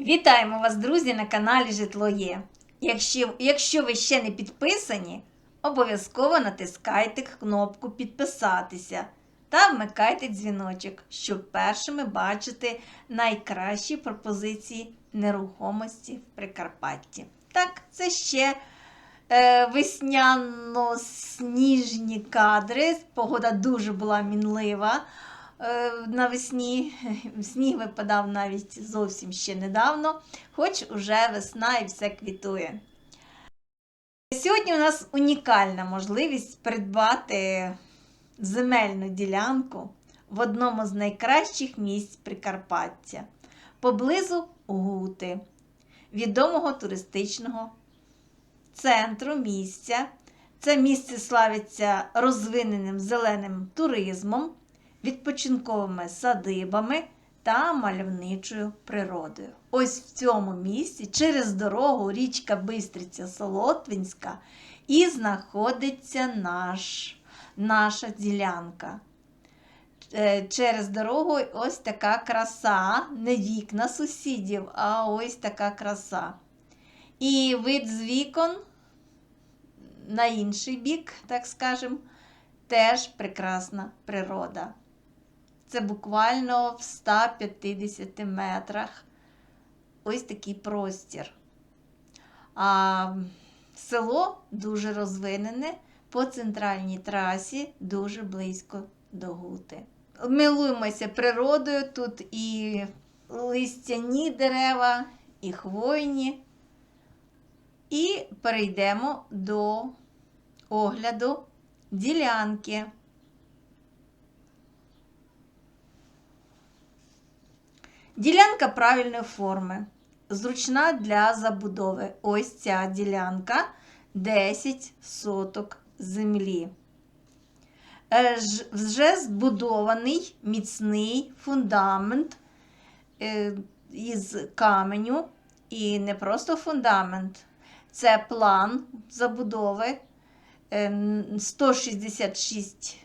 Вітаємо вас, друзі, на каналі Житло Є. Якщо, якщо ви ще не підписані, обов'язково натискайте кнопку Підписатися та вмикайте дзвіночок, щоб першими бачити найкращі пропозиції нерухомості в Прикарпатті. Так, це ще е, весняно-сніжні кадри. Погода дуже була мінлива. Е, Навесні сніг випадав навіть зовсім ще недавно, хоч уже весна і все квітує. Сьогодні у нас унікальна можливість придбати земельну ділянку в одному з найкращих місць Прикарпаття поблизу Гути, відомого туристичного центру місця. Це місце славиться розвиненим зеленим туризмом, відпочинковими садибами та мальовничою природою. Ось в цьому місці через дорогу річка Бистриця Солотвинська і знаходиться наш, наша ділянка. Е, Через дорогу ось така краса, не вікна сусідів, а ось така краса. І вид з вікон на інший бік, так скажемо, теж прекрасна природа. Це буквально в 150 метрах ось такий простір. А село дуже розвинене по центральній трасі, дуже близько до Гути. Милуємося природою, тут і листяні дерева, і хвойні. І перейдемо до огляду ділянки. Ділянка правильної форми, зручна для забудови. Ось ця ділянка 10 соток землі. Е, Вже збудований міцний фундамент е, із каменю. І не просто фундамент, це план забудови е, 166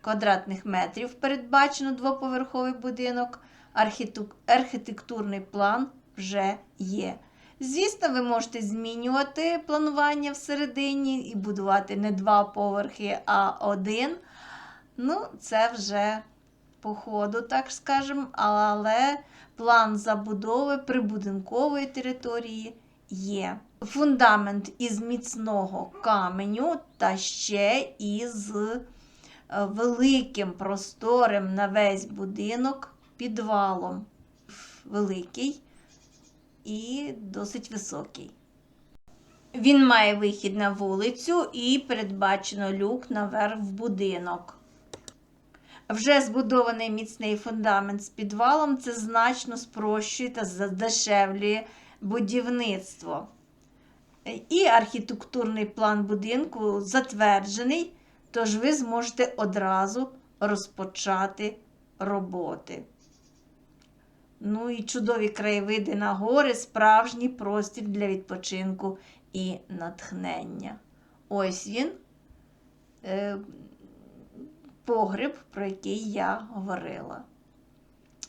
квадратних метрів передбачено двоповерховий будинок. Архітек- Архітектурний план вже є. Звісно, ви можете змінювати планування всередині і будувати не два поверхи, а один. Ну, це вже по ходу, так скажемо, але план забудови прибудинкової території є. Фундамент із міцного каменю та ще із е, великим просторим на весь будинок підвалом. Великий і досить високий. Він має вихід на вулицю і передбачено люк наверх в будинок. Вже збудований міцний фундамент з підвалом це значно спрощує та задешевлює будівництво. І архітектурний план будинку затверджений, тож ви зможете одразу розпочати роботи. Ну і чудові краєвиди на гори, справжній простір для відпочинку і натхнення. Ось він. Е, погреб, про який я говорила.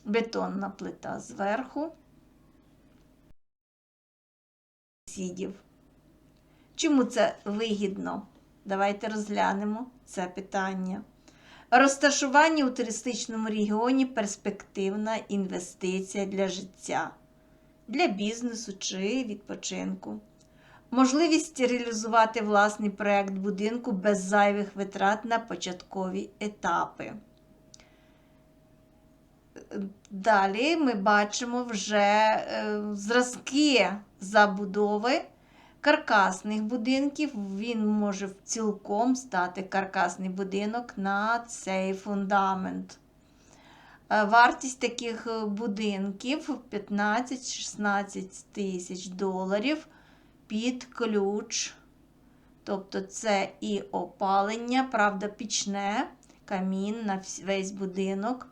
Бетонна плита зверху. Сідів. Чому це вигідно? Давайте розглянемо це питання. Розташування у туристичному регіоні перспективна інвестиція для життя, для бізнесу чи відпочинку. Можливість реалізувати власний проєкт будинку без зайвих витрат на початкові етапи. Далі ми бачимо вже е, зразки забудови каркасних будинків. Він може цілком стати каркасний будинок на цей фундамент. Е, Вартість таких е, будинків 15-16 тисяч доларів під ключ. Тобто це і опалення, правда, пічне, камін на весь будинок,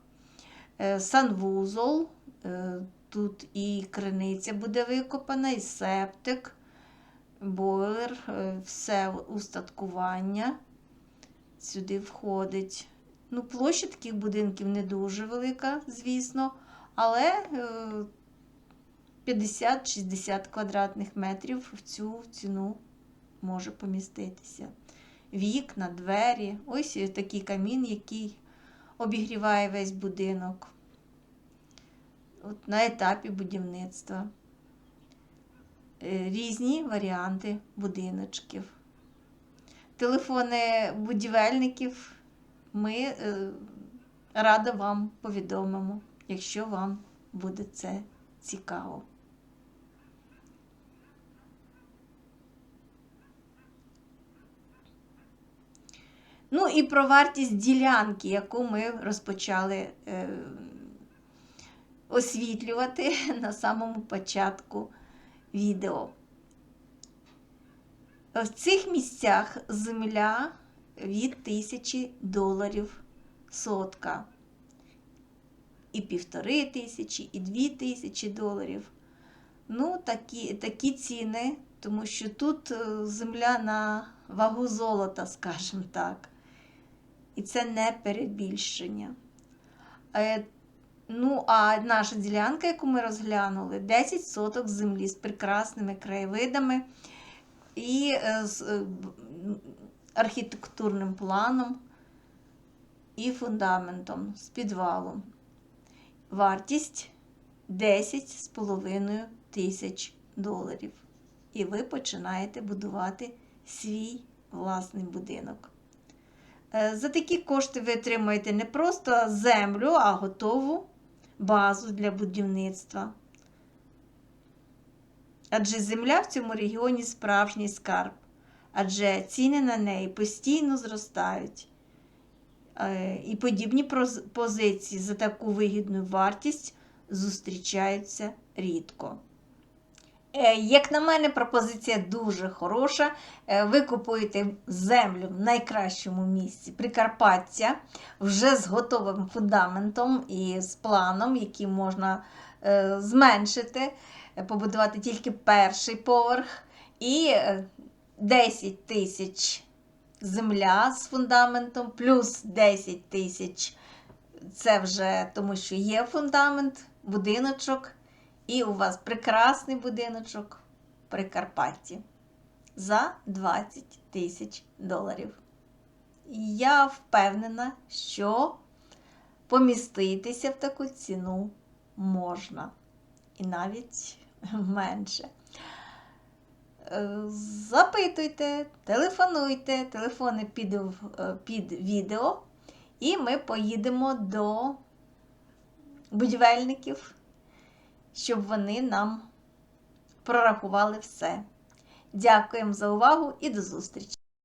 е, санвузол, тут і криниця буде викопана, і септик, бойлер, е, все устаткування сюди входить. Ну, площа таких будинків не дуже велика, звісно, але е, 50-60 квадратних метрів в цю ціну може поміститися. Вікна, двері, ось такий камін, який обігріває весь будинок. От на етапі будівництва. Е, Різні варіанти будиночків. Телефони будівельників ми е, радо вам повідомимо, якщо вам буде це цікаво. Ну і про вартість ділянки, яку ми розпочали е, освітлювати на самому початку відео. В цих місцях земля від тисячі доларів сотка. І півтори тисячі, і дві тисячі доларів. Ну, такі, такі ціни, тому що тут е, земля на вагу золота, скажімо так. І це не перебільшення. Ну, а наша ділянка, яку ми розглянули, 10 соток землі з прекрасними краєвидами і е, з е, архітектурним планом і фундаментом з підвалом. Вартість 10,5 тисяч доларів. І ви починаєте будувати свій власний будинок. Е, За такі кошти ви отримаєте не просто землю, а готову базу для будівництва. Адже земля в цьому регіоні справжній скарб, адже ціни на неї постійно зростають. Е, І подібні позиції за таку вигідну вартість зустрічаються рідко. Е, Як на мене, пропозиція дуже хороша. Е, Ви купуєте землю в найкращому місці Прикарпаття вже з готовим фундаментом і з планом, який можна е, зменшити, побудувати тільки перший поверх, і е, 10 тисяч земля з фундаментом, плюс 10 тисяч. Це вже тому, що є фундамент, будиночок. І у вас прекрасний будиночок в Прикарпатті за 20 тисяч доларів. Я впевнена, що поміститися в таку ціну можна. І навіть менше. Е, Запитуйте, телефонуйте, телефони під, під відео, і ми поїдемо до будівельників щоб вони нам прорахували все. Дякуємо за увагу і до зустрічі!